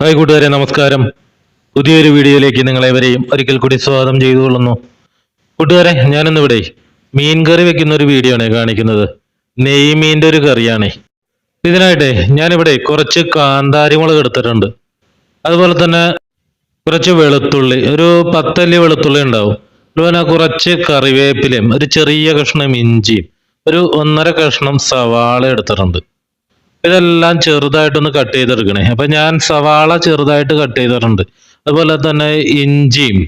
Hi കൂട്ടുകാരെ നമസ്കാരം. പുതിയൊരു വീഡിയോയിലേക്ക് നിങ്ങളെവരെയും ഒരിക്കൽ കൂടി സ്വാഗതം ചെയ്തുകൊള്ളുന്നു. കൂട്ടുകാരെ ഞാനിന്നിവിടെ മീൻ കറി വെക്കുന്ന ഒരു വീഡിയോ ആണ് കാണിക്കുന്നത് നെയ്മീന്റെ ഒരു കറിയാണ്. ഇതിനായിട്ട് ഞാനിവിടെ കുറച്ച് കാന്താരി മുളക് എടുത്തിട്ടുണ്ട്. അതുപോലെ തന്നെ കുറച്ച് വെളുത്തുള്ളി ഒരു പത്തല്ലി വെളുത്തുള്ളി ഉണ്ടാവും. അതുപോലെ കുറച്ച് കറിവേപ്പിലയും ഒരു ചെറിയ കഷ്ണം ഇഞ്ചിയും ഒരു ഒന്നര കഷ്ണം സവാള എടുത്തിട്ടുണ്ട്. ഇതെല്ലാം ചെറുതായിട്ടൊന്ന് കട്ട് ചെയ്തെടുക്കണേ. അപ്പൊ ഞാൻ സവാള ചെറുതായിട്ട് കട്ട് ചെയ്തിട്ടുണ്ട്. അതുപോലെ തന്നെ ഇഞ്ചിയും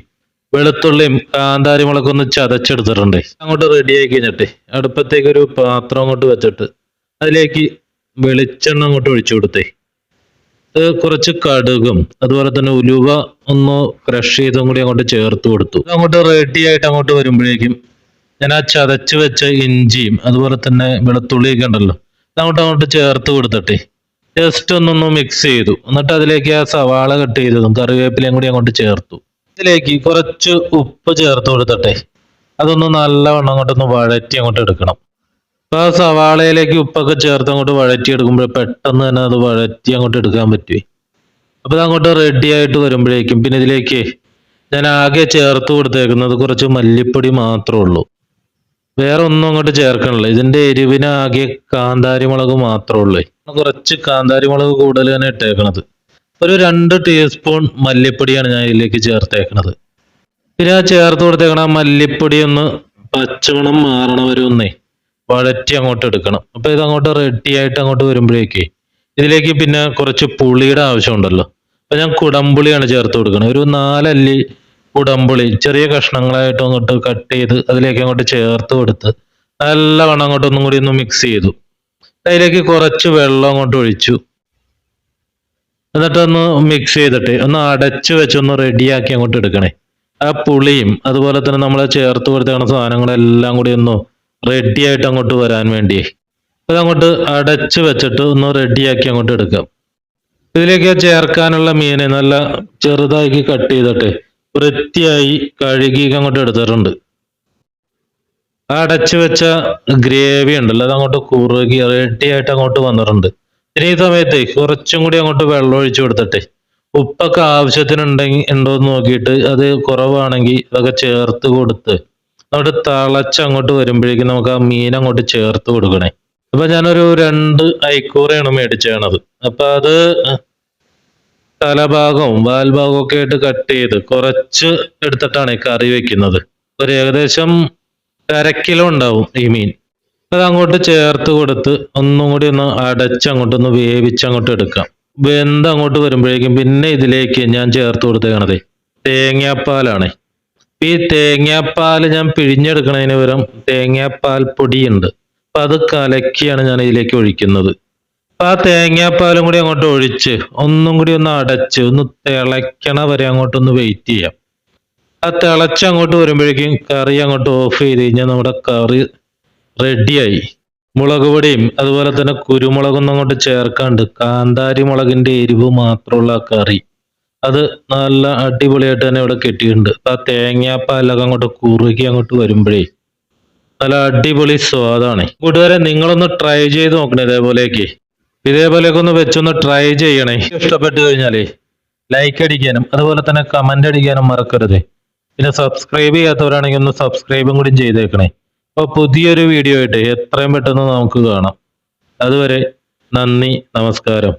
വെളുത്തുള്ളിയും കാന്താരിമുളകൊക്കെ ഒന്ന് ചതച്ചെടുത്തിട്ടുണ്ട്. അങ്ങോട്ട് റെഡി ആക്കി കഴിഞ്ഞിട്ട് അടുപ്പത്തേക്ക് ഒരു പാത്രം അങ്ങോട്ട് വെച്ചിട്ട് അതിലേക്ക് വെളിച്ചെണ്ണ അങ്ങോട്ട് ഒഴിച്ചു കൊടുത്തേ. കുറച്ച് കടുകും അതുപോലെ തന്നെ ഉലുവ ഒന്ന് ക്രഷ് ചെയ്തും കൂടി അങ്ങോട്ട് ചേർത്ത് കൊടുത്തു. അങ്ങോട്ട് റെഡി ആയിട്ട് അങ്ങോട്ട് വരുമ്പോഴേക്കും ഞാൻ ആ ചതച്ച് വെച്ച ഇഞ്ചിയും അതുപോലെ തന്നെ വെളുത്തുള്ളിയൊക്കെ ഉണ്ടല്ലോ അങ്ങോട്ട് അങ്ങോട്ട് ചേർത്ത് കൊടുത്തിട്ട് ജസ്റ്റ് ഒന്നൊന്ന് മിക്സ് ചെയ്തു. എന്നിട്ട് അതിലേക്ക് ആ സവാള കട്ട് ചെയ്തതും കറിവേപ്പിലയും കൂടി അങ്ങോട്ട് ചേർത്തു. ഇതിലേക്ക് കുറച്ച് ഉപ്പ് ചേർത്ത് കൊടുത്തട്ടെ അതൊന്ന് നല്ലവണ്ണം അങ്ങോട്ടൊന്ന് വഴറ്റി അങ്ങോട്ട് എടുക്കണം. അപ്പൊ ആ സവാളയിലേക്ക് ഉപ്പൊക്കെ ചേർത്ത് അങ്ങോട്ട് വഴറ്റി എടുക്കുമ്പോൾ പെട്ടെന്ന് തന്നെ അത് വഴറ്റി അങ്ങോട്ട് എടുക്കാൻ പറ്റുമേ അപ്പൊ ഇത് അങ്ങോട്ട് റെഡി ആയിട്ട് വരുമ്പോഴേക്കും പിന്നെ ഇതിലേക്ക് ഞാൻ ആകെ ചേർത്ത് കൊടുത്തേക്കുന്നത് കുറച്ച് മല്ലിപ്പൊടി മാത്രമേ ഉള്ളൂ. വേറെ ഒന്നും അങ്ങോട്ട് ചേർക്കണില്ല. ഇതിന്റെ എരിവിന് ആകെ കാന്താരി മുളക് മാത്രമേ ഉള്ളൂ. കുറച്ച് കാന്താരി മുളക് കൂടുതൽ തന്നെ ഇട്ടേക്കണത്. ഒരു രണ്ട് ടീസ്പൂൺ മല്ലിപ്പൊടിയാണ് ഞാൻ ഇതിലേക്ക് ചേർത്തേക്കണത്. പിന്നെ ആ ചേർത്ത് കൊടുത്തേക്കണ മല്ലിപ്പൊടി ഒന്ന് പച്ചമണം മാറണ വരെ ഒന്നേ വഴറ്റി അങ്ങോട്ട് എടുക്കണം. അപ്പൊ ഇത് അങ്ങോട്ട് റെഡി ആയിട്ട് അങ്ങോട്ട് വരുമ്പോഴേക്കേ ഇതിലേക്ക് പിന്നെ കുറച്ച് പുളിയുടെ ആവശ്യമുണ്ടല്ലോ അപ്പൊ ഞാൻ കുടംപുളിയാണ് ചേർത്ത് കൊടുക്കണം ഒരു നാലല്ലി കുടംപുളി ചെറിയ കഷ്ണങ്ങളായിട്ട് അങ്ങോട്ട് കട്ട് ചെയ്ത് അതിലേക്ക് അങ്ങോട്ട് ചേർത്ത് കൊടുത്ത് നല്ലവണ്ണം അങ്ങോട്ട് ഒന്നും കൂടി ഒന്ന് മിക്സ് ചെയ്തു. അതിലേക്ക് കുറച്ച് വെള്ളം അങ്ങോട്ട് ഒഴിച്ചു. എന്നിട്ടൊന്ന് മിക്സ് ചെയ്തിട്ട് ഒന്ന് അടച്ചു വെച്ചൊന്ന് റെഡിയാക്കി അങ്ങോട്ട് എടുക്കണേ. ആ പുളിയും അതുപോലെ തന്നെ നമ്മൾ ചേർത്ത് കൊടുത്തേക്കുന്ന സാധനങ്ങളെല്ലാം കൂടി ഒന്ന് റെഡി ആയിട്ട് അങ്ങോട്ട് വരാൻ വേണ്ടി അതങ്ങോട്ട് അടച്ചു വെച്ചിട്ട് ഒന്ന് റെഡിയാക്കി അങ്ങോട്ട് എടുക്കാം. ഇതിലേക്ക് ചേർക്കാനുള്ള മീനെ നല്ല ചെറുതാക്കി കട്ട് ചെയ്തിട്ട് വൃത്തിയായി കഴുകി അങ്ങോട്ട് എടുത്തിട്ടുണ്ട്. അടച്ചു വെച്ച ഗ്രേവി ഉണ്ടല്ലോ അത് അങ്ങോട്ട് കുറുകി റെഡിയായിട്ട് അങ്ങോട്ട് വന്നിട്ടുണ്ട്. ഇനി ഈ സമയത്ത് കുറച്ചും കൂടി അങ്ങോട്ട് വെള്ളം ഒഴിച്ചു കൊടുത്തിട്ടെ ഉപ്പൊക്കെ ആവശ്യത്തിനുണ്ടെങ്കിൽ ഉണ്ടോ എന്ന് നോക്കിയിട്ട് അത് കുറവാണെങ്കിൽ അതൊക്കെ ചേർത്ത് കൊടുത്ത് അങ്ങോട്ട് തിളച്ച് അങ്ങോട്ട് വരുമ്പോഴേക്കും നമുക്ക് ആ മീൻ അങ്ങോട്ട് ചേർത്ത് കൊടുക്കണേ. അപ്പൊ ഞാനൊരു രണ്ട് ഐക്കൂറയാണ് മേടിച്ചത്. അപ്പൊ അത് തലഭാഗവും വാൽഭാഗവും ഒക്കെ ആയിട്ട് കട്ട് ചെയ്ത് കുറച്ച് എടുത്തിട്ടാണ് ഈ കറി വെക്കുന്നത്. ഒരു ഏകദേശം അര കിലോ ഉണ്ടാവും ഈ മീൻ. അത് അങ്ങോട്ട് ചേർത്ത് കൊടുത്ത് ഒന്നും കൂടി ഒന്ന് അടച്ച് അങ്ങോട്ടൊന്ന് വേവിച്ച് അങ്ങോട്ട് എടുക്കാം. വെന്ത് അങ്ങോട്ട് വരുമ്പോഴേക്കും പിന്നെ ഇതിലേക്ക് ഞാൻ ചേർത്ത് കൊടുത്തേക്കണത് തേങ്ങാപ്പാലാണ്. ഈ തേങ്ങാപ്പാൽ ഞാൻ പിഴിഞ്ഞെടുക്കണതിന് പകരം തേങ്ങാപ്പാൽ പൊടിയുണ്ട്. അപ്പൊ അത് കലക്കിയാണ് ഞാൻ ഇതിലേക്ക് ഒഴിക്കുന്നത്. ആ തേങ്ങാപ്പാലും കൂടി അങ്ങോട്ട് ഒഴിച്ച് ഒന്നും കൂടി ഒന്ന് അടച്ച് ഒന്ന് തിളയ്ക്കണ വരെ അങ്ങോട്ടൊന്ന് വെയിറ്റ് ചെയ്യാം. ആ തിളച്ച് അങ്ങോട്ട് വരുമ്പോഴേക്കും കറി അങ്ങോട്ട് ഓഫ് ചെയ്ത് കഴിഞ്ഞാൽ നമ്മുടെ കറി റെഡിയായി മുളക് പൊടിയും അതുപോലെ തന്നെ കുരുമുളകൊന്നും അങ്ങോട്ട് ചേർക്കാണ്ട് കാന്താരി മുളകിന്റെ എരിവ് മാത്രമുള്ള കറി. അത് നല്ല അടിപൊളിയായിട്ട് തന്നെ ഇവിടെ കെട്ടിയിട്ടുണ്ട്. ആ തേങ്ങാപ്പാലൊക്കെ അങ്ങോട്ട് കുറുകി അങ്ങോട്ട് വരുമ്പോഴേ നല്ല അടിപൊളി സ്വാദാണ്. കൂട്ടുകാരെ നിങ്ങളൊന്ന് ട്രൈ ചെയ്ത് നോക്കണേ ഇതേപോലെയൊക്കെ. ഇതേപോലെയൊക്കെ ഒന്ന് വെച്ചൊന്ന് ട്രൈ ചെയ്യണേ. ഇഷ്ടപ്പെട്ടു കഴിഞ്ഞാലേ ലൈക്ക് അടിക്കാനും അതുപോലെ തന്നെ കമന്റ് അടിക്കാനും മറക്കരുത്. പിന്നെ സബ്സ്ക്രൈബ് ചെയ്യാത്തവരാണെങ്കിൽ ഒന്ന് സബ്സ്ക്രൈബും കൂടി ചെയ്തേക്കണേ. അപ്പോൾ പുതിയൊരു വീഡിയോ ആയിട്ട് എത്രയും പെട്ടെന്ന് നമുക്ക് കാണാം. അതുവരെ നന്ദി നമസ്കാരം.